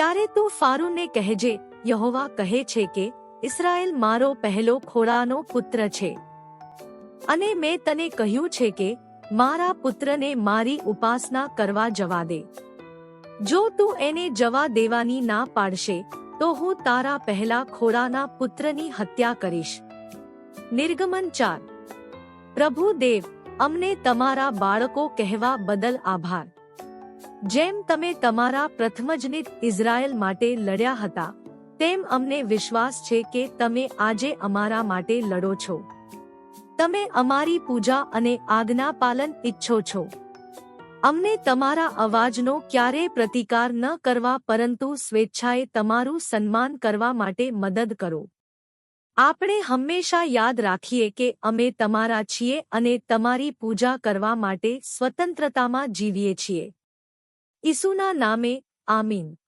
ત્યારે તું ફારૂને કહેજે યહોવા કહે છે કે, ઇસરાયલ મારો પહેલો ખોળાનો પુત્ર છે. અને મેં તને કહ્યું છે કે, મારા પુત્રને મારી ઉપાસના કરવા જવા દે. જો તું એને જવા દેવાની ના પાડશે, તો હું તારા પહેલા ખોરાના પુત્રની હત્યા કરીશ. નિર્ગમન ચાર. પ્રભુ દેવ, અમને તમારા બાળકો કહેવા બદલ આભાર. જેમ તમે તમારા પ્રથમજનિત ઇઝરાયલ માટે લડ્યા હતા, તેમ અમને વિશ્વાસ છે કે તમે આજે અમારા માટે લડો છો. તમે અમારી પૂજા અને આજ્ઞા પાલન ઈચ્છો છો. અમને તમારા અવાજનો ક્યારેય પ્રતિકાર ન કરવા પરંતુ સ્વેચ્છાએ તમારું સન્માન કરવા માટે મદદ કરો. આપણે હંમેશા યાદ રાખીએ કે અમે તમારા છીએ અને તમારી પૂજા કરવા માટે સ્વતંત્રતામાં જીવીએ છીએ. ઈસુના નામે આમીન.